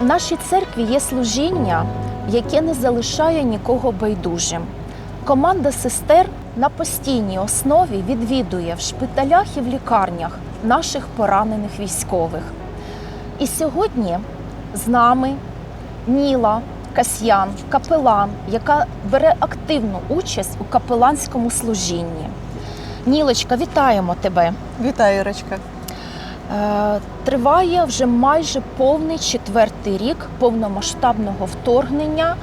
В нашій церкві є служіння, яке не залишає нікого байдужим. Команда сестер на постійній основі відвідує в шпиталях і в лікарнях наших поранених військових. І сьогодні з нами Ніла Касьян, капелан, яка бере активну участь у капеланському служінні. Нілочка, вітаємо тебе. Вітаю, Ірочка. Е, Триває вже майже повний четвертий рік повномасштабного вторгнення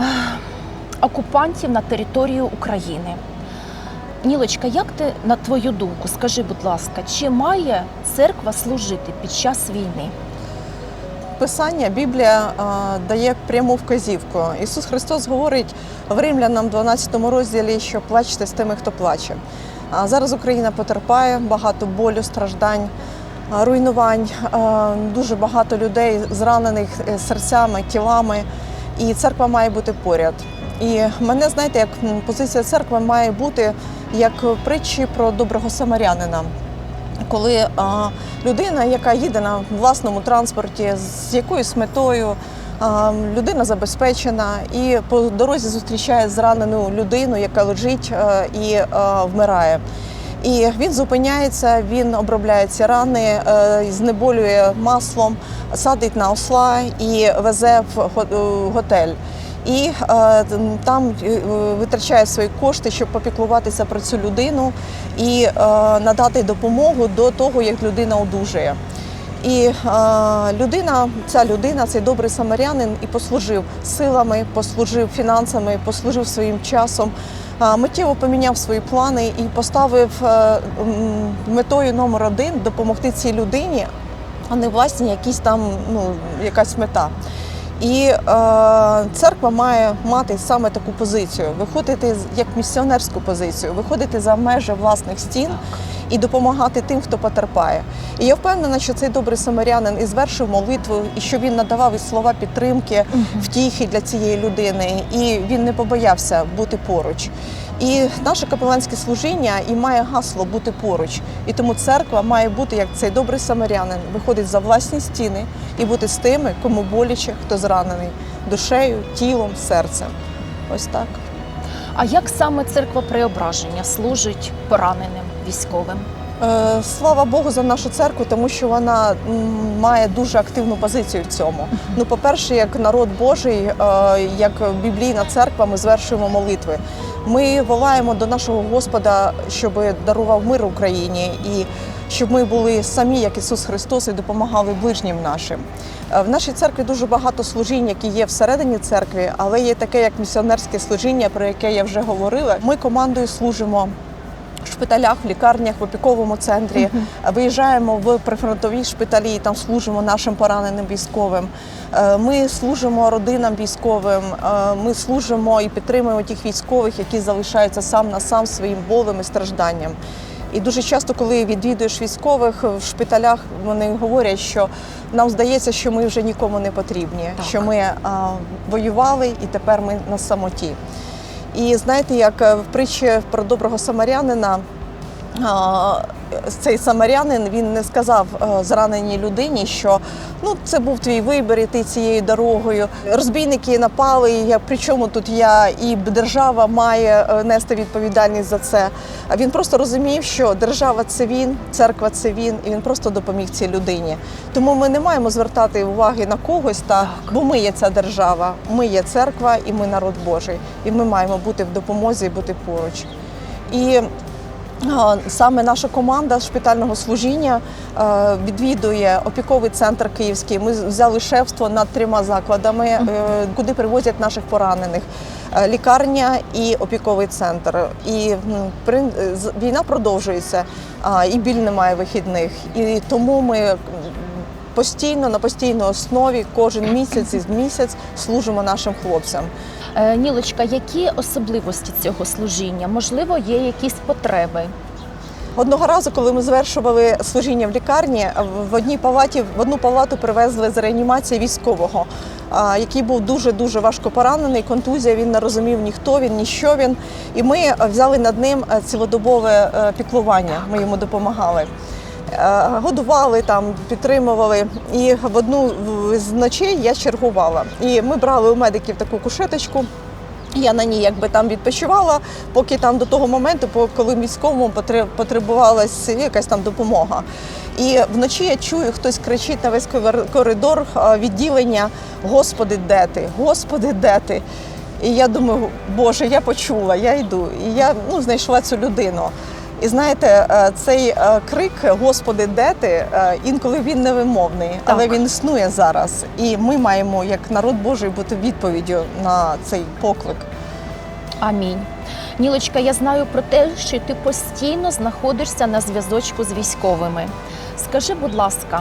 е, окупантів на територію України. Нілочка, як ти на твою думку, скажи, будь ласка, чи має церква служити під час війни? Писання Біблія а, дає пряму вказівку. Ісус Христос говорить в Римлянам 12 розділі, що плачте з тими, хто плаче. Зараз Україна потерпає багато болю, страждань, руйнувань, дуже багато людей зранених е, серцями, тілами, і церква має бути поряд. І мене знаєте, як позиція церкви має бути як притчі про доброго самарянина. коли а, людина, яка їде на власному транспорті з якоюсь метою, людина забезпечена і по дорозі зустрічає зранену людину, яка лежить і вмирає. І він зупиняється, він обробляє ці рани, е, знеболює маслом, садить на осла і везе в е, готель. І е, там е, витрачає свої кошти, щоб попіклуватися про цю людину і е, надати допомогу до того, як людина одужує. І е, людина, ця людина, цей добрий самарянин, і послужив силами, послужив фінансами, послужив своїм часом. е, Миттєво поміняв свої плани і поставив е, метою номер один допомогти цій людині, а не власні якісь там ну, якась мета. І е, церква має мати саме таку позицію, виходити як місіонерську позицію, виходити за межі власних стін і допомагати тим, хто потерпає. І я впевнена, що цей добрий самарянин і звершив молитву, і що він надавав і слова підтримки, втіхи для цієї людини, і він не побоявся бути поруч. І наше капеланське служіння і має гасло бути поруч. І тому церква має бути як цей добрий самарянин, виходить за власні стіни і бути з тими, кому боляче, хто зранений душею, тілом, серцем. Ось так. А як саме церква преображення служить пораненим військовим? Е, Слава Богу за нашу церкву, тому що вона має дуже активну позицію в цьому. Ну, по-перше, як народ Божий, е, як біблійна церква, ми звершуємо молитви. Ми волаємо до нашого Господа, щоб дарував мир Україні і щоб ми були самі, як Ісус Христос, і допомагали ближнім нашим. Е, В нашій церкві дуже багато служінь, які є всередині церкви, але є таке як місіонерське служіння, про яке я вже говорила. Ми командою служимо в шпиталях, в лікарнях, в опіковому центрі. Виїжджаємо в прифронтові шпиталі, і там служимо нашим пораненим військовим. Е, Ми служимо родинам військовим. е, Ми служимо і підтримуємо тих військових, які залишаються сам на сам своїм болем і стражданням. І дуже часто, коли відвідуєш військових в шпиталях, вони говорять, що нам здається, що ми вже нікому не потрібні, Так. що ми а, воювали і тепер ми на самоті. І знаєте, як е, в притчі про доброго самарянина, цей самарянин він не сказав е, зраненій людині, що ну це був твій вибір іти цією дорогою. Розбійники напали. і Я при чому тут я? І держава має е, нести відповідальність за це. Він просто розумів, що держава це він, церква це він, і він просто допоміг цій людині. Тому ми не маємо звертати уваги на когось, та бо ми є ця держава, ми є церква і ми народ Божий. І ми маємо бути в допомозі і бути поруч. І Саме наша команда шпитального служіння е, відвідує опіковий центр Київський. Ми взяли шефство над трьома закладами, е, куди привозять наших поранених. Е, Лікарня і опіковий центр. І м, війна продовжується, і біль немає вихідних. І тому ми постійно на постійній основі кожен місяць із місяць служимо нашим хлопцям. Е, Нілочка, які особливості цього служіння? Можливо, є якісь потреби? Одного разу, коли ми завершували служіння в лікарні, в одній палаті в одну палату привезли з реанімації військового, який був дуже дуже важко поранений. Контузія він не розумів ні хто він, ні що він. І ми взяли над ним цілодобове е, піклування. Ми йому допомагали. Е, Годували там, підтримували. І в одну з ночей я чергувала. І ми брали у медиків таку кушеточку. Я на ній якби там відпочивала, поки там до того моменту, коли військовому потре- потребувалась якась там допомога. І вночі я чую, хтось кричить на весь коридор відділення Господи, де ти? Господи, де ти? І я думаю, Боже, я почула, я йду. І я ну, знайшла цю людину. І знаєте, е, цей е, крик Господи, де ти? е, інколи він невимовний, але він існує зараз. І ми маємо, як народ Божий, бути відповіддю на цей поклик. Амінь. Нілочка, я знаю про те, що ти постійно знаходишся на зв'язочку з військовими. Скажи, будь ласка,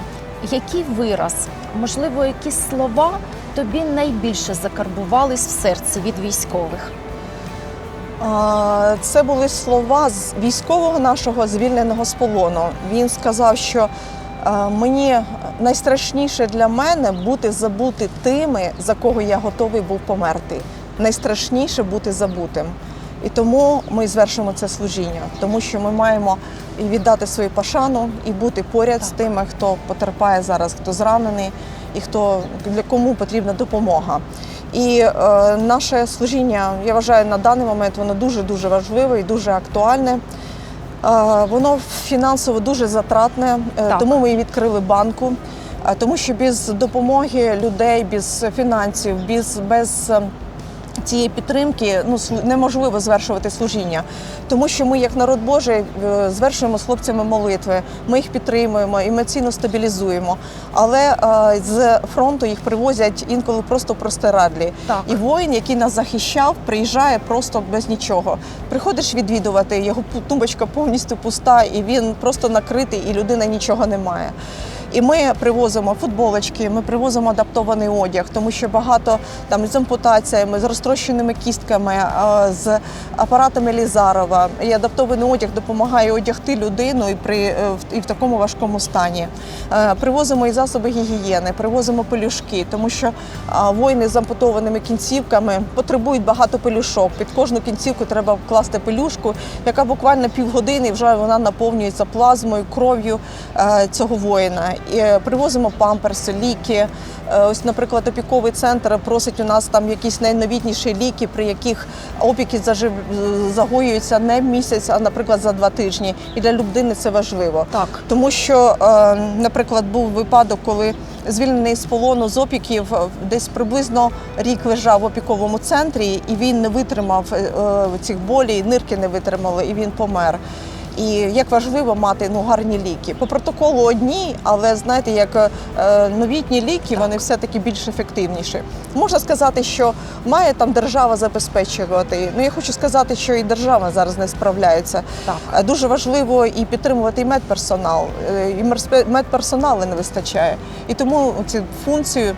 який вираз, можливо, якісь слова тобі найбільше закарбувались в серці від військових? Це були слова з військового нашого звільненого з полону. Він сказав, що е, мені найстрашніше для мене бути забути тими, за кого я готовий був померти. Найстрашніше бути забутим. І тому ми звершимо це служіння, тому що ми маємо і віддати свою пошану і бути поряд з тими, хто потерпає зараз, хто зранений і хто для кому потрібна допомога. І е, наше служіння, я вважаю, на даний момент воно дуже дуже важливе і дуже актуальне. Е, воно фінансово дуже затратне, е, Так. тому ми і відкрили банку. Е, Тому що без допомоги людей, без фінансів, без, без е, цієї підтримки ну, неможливо звершувати служіння. Тому що ми, як народ Божий, звершуємо з хлопцями молитви, ми їх підтримуємо, емоційно стабілізуємо. Але е, з фронту їх привозять інколи просто простирадлі. Так. І воїн, який нас захищав, приїжджає просто без нічого. Приходиш відвідувати, його тумбочка повністю пуста, і він просто накритий, і людина нічого не має. І ми привозимо футболочки, ми привозимо адаптований одяг, тому що багато там з ампутаціями, з розтрощеними кістками, з апаратами Лізарова. І адаптований одяг допомагає одягти людину і при е, і в такому важкому стані. Е, Привозимо і засоби гігієни, привозимо пелюшки, тому що воїни з ампутованими кінцівками потребують багато пелюшок. Під кожну кінцівку треба вкласти пелюшку, яка буквально півгодини вже вона наповнюється плазмою, кров'ю е, цього воїна. Е, привозимо памперси, ліки. Е, Ось, наприклад, опіковий центр просить у нас там якісь найновітніші ліки, при яких опіки загоюються не місяць, а наприклад за два тижні. І для людини це важливо. Так. Тому що, е, наприклад, був випадок, коли звільнений з полону з опіків десь приблизно рік лежав в опіковому центрі, і він не витримав цих болей, нирки не витримали, і він помер. І як важливо мати ну гарні ліки. По протоколу одні, але знаєте, як е, новітні ліки, вони все-таки більш ефективніші. Можна сказати, що має там держава забезпечувати. Ну я хочу сказати, що і держава зараз не справляється. Так. Е, Дуже важливо і підтримувати і медперсонал. Е, І медперсоналу не вистачає. І тому цю функцію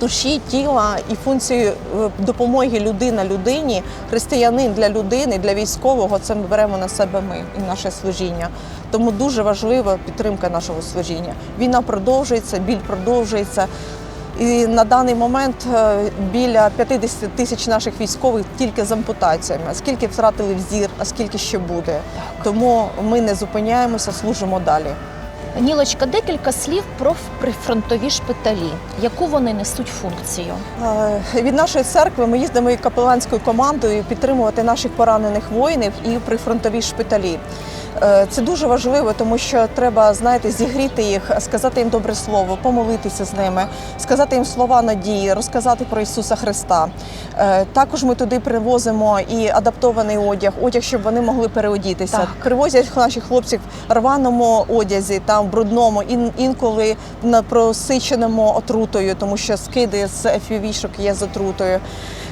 душі, тіла і функцію е, допомоги людина людині, християнин для людини, для військового це ми беремо на себе ми і наше служіння. Тому дуже важлива підтримка нашого служіння. Війна продовжується, біль продовжується. І на даний момент е, біля 50 тисяч наших військових тільки з ампутаціями. А Скільки втратили взір, а скільки ще буде. Тому ми не зупиняємося, служимо далі. Нілочка, декілька слів про прифронтові шпиталі, яку вони несуть функцію. Е, Від нашої церкви ми їздимо і капеланською командою підтримувати наших поранених воїнів і прифронтові шпиталі. Е, Це дуже важливо, тому що треба, знаєте, зігріти їх, сказати їм добре слово, помолитися з ними, сказати їм слова надії, розказати про Ісуса Христа. Е, Також ми туди привозимо і адаптований одяг, одяг, щоб вони могли переодітися. Так. Привозять наших хлопців в рваному одязі, там брудному, ін, інколи на просиченому отрутою, тому що скиди з FPV-шок є з отрутою.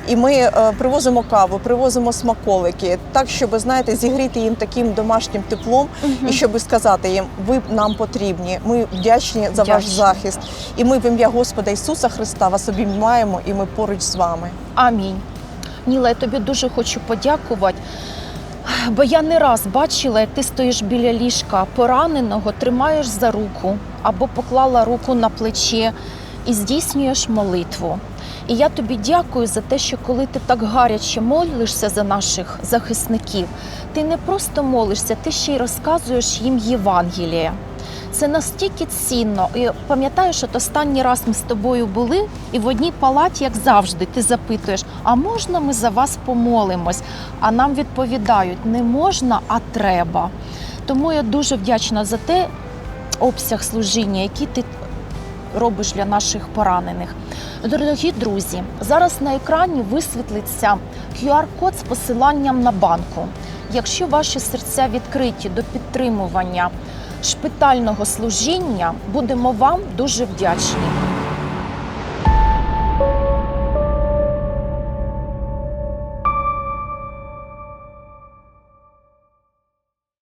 І ми е, привозимо каву, привозимо смаколики, так, щоб знаєте, зігріти їм таким домашнім теплом, і щоб сказати їм, ви нам потрібні. Ми вдячні за ваш захист. І ми в ім'я Господа Ісуса Христа вас обіймаємо, і ми поруч з вами. Амінь. Ніла, я тобі дуже хочу подякувати. Бо я не раз бачила, як ти стоїш біля ліжка пораненого, тримаєш за руку або поклала руку на плече і здійснюєш молитву. І я тобі дякую за те, що коли ти так гаряче молишся за наших захисників, ти не просто молишся, ти ще й розказуєш їм Євангеліє. Це настільки цінно. І пам'ятаю, що от останній раз ми з тобою були, і в одній палаті, як завжди, ти запитуєш: а можна ми за вас помолимось? А нам відповідають: не можна, а треба. Тому я дуже вдячна за те обсяг служіння, який ти робиш для наших поранених. Дорогі друзі, зараз на екрані висвітлиться QR-код з посиланням на банку. Якщо ваші серця відкриті до підтримування шпитального служіння, будемо вам дуже вдячні.